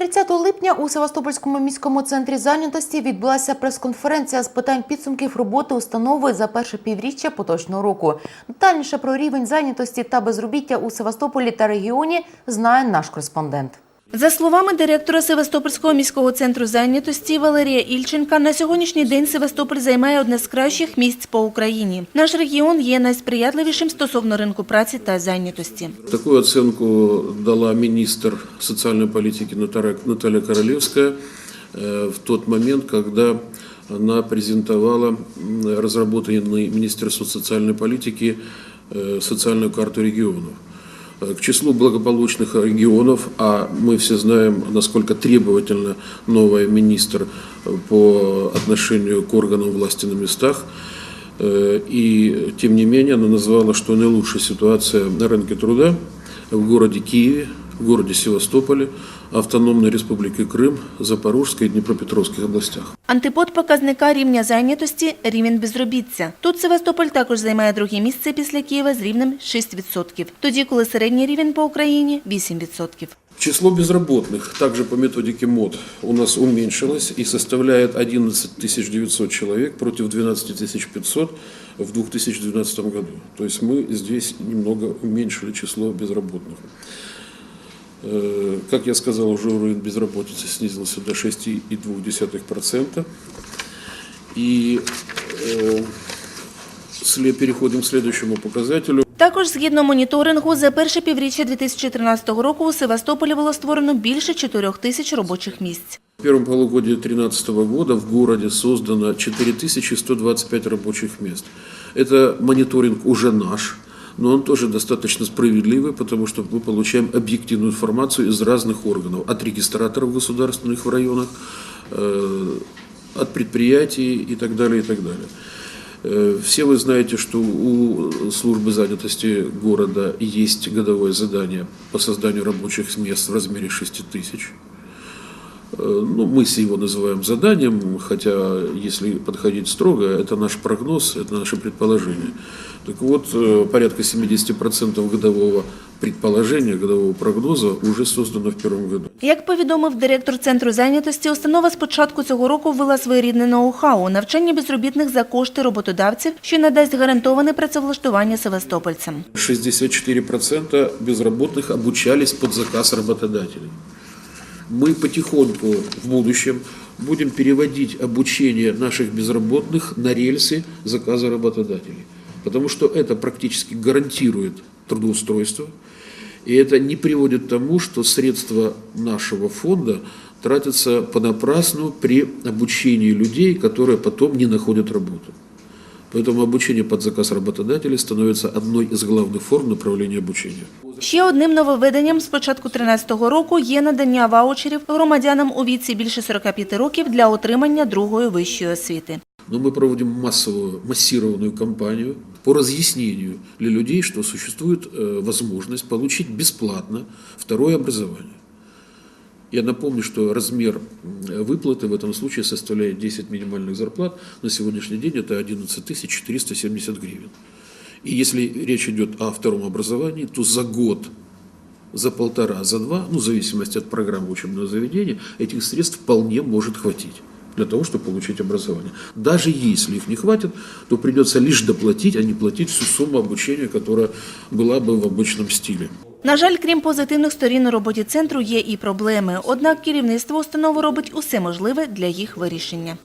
30 липня у Севастопольському міському центрі зайнятості відбулася прес-конференція з питань підсумків роботи установи за перше півріччя поточного року. Детальніше про рівень зайнятості та безробіття у Севастополі та регіоні знає наш кореспондент. За словами директора Севастопольського міського центру зайнятості Валерія Ільченка, на сьогоднішній день Севастополь займає одне з кращих місць по Україні. Наш регіон є найсприятливішим стосовно ринку праці та зайнятості. Такую оценку дала министр социальной политики Наталья- Наталья Королевская э, в тот момент, когда она презентовала м, разработанный Министерством социальной политики э, социальную карту регионов. Э, К числу благополучных регионов, а мы все знаем, насколько требовательна новая министр э, по отношению к органам власти на местах, Э, И тем не менее она назвала, что наилучшая ситуация на рынке труда в городе Киеве, в городе Севастополе, Автономной Республике Крым, Запорожской и Днепропетровских областях. Антипод показника рівня зайнятості – рівень безробіття. Тут Севастополь також займає друге місце після Києва з рівнем 6%, тоді коли середній рівень по Україні – 8%. Число безработных также по методике МОД у нас уменьшилось и составляет 11 900 человек против 12 500 в 2012 году. То есть мы здесь немного уменьшили число безработных. Э, Как я сказал, уже уровень безработицы снизился до 6,2%. И э, сле- переходим к следующему показателю. Також, згідно моніторингу, за перше півріччя 2013 року у Севастополі було створено більше 4 тисяч робочих місць. В первом полугодии 2013 года в городе создано 4125 рабочих мест. Это мониторинг уже наш, но он тоже достаточно справедливый, потому что мы получаем объективную информацию из разных органов, от регистраторов государственных в районах, э, от предприятий и так далее, и так далее. Э, Все вы знаете, что у службы занятости города есть годовое задание по созданию рабочих мест в размере 6 тысяч. Э, Ну, мы с его называем заданием, хотя, если подходить строго, это наш прогноз, это наше предположение. Так вот, э, порядка 70% годового предположения, годового прогноза уже создано в первом году. Як повідомив директор центру зайнятості, установа з початку цього року ввела своєрідне ноу-хау – навчання безробітних за кошти роботодавців, що надасть гарантоване працевлаштування севастопольцям. 64% безработных обучались под заказ работодателей. Мы потихоньку в будущем будем переводить обучение наших безработных на рельсы заказа работодателей. Потому что это практически гарантирует трудоустройство, и это не приводит к тому, что средства нашего фонда тратятся понапрасну при обучении людей, которые потом не находят работу. Поэтому обучение под заказ работодателей становится одной из главных форм направления обучения. Ще одним нововведенням з початку 2013 року є надання ваучерів громадянам у віці більше 45 років для отримання другої вищої освіти. Но мы проводим массовую, массированную кампанию по разъяснению для людей, что существует э, возможность получить бесплатно второе образование. Я напомню, что размер м, выплаты в этом случае составляет 10 минимальных зарплат. На сегодняшний день это 11 470 гривен. И если речь идет о втором образовании, то за год, за полтора, за два, ну, в зависимости от программы учебного заведения, этих средств вполне может хватить для того, чтобы получить образование. Даже если их не хватит, то придется лишь доплатить, а не платить всю сумму обучения, которая была бы в обычном стиле. На жаль, крім позитивних сторін у роботі центру, є і проблеми. Однак керівництво установи робить усе можливе для їх вирішення.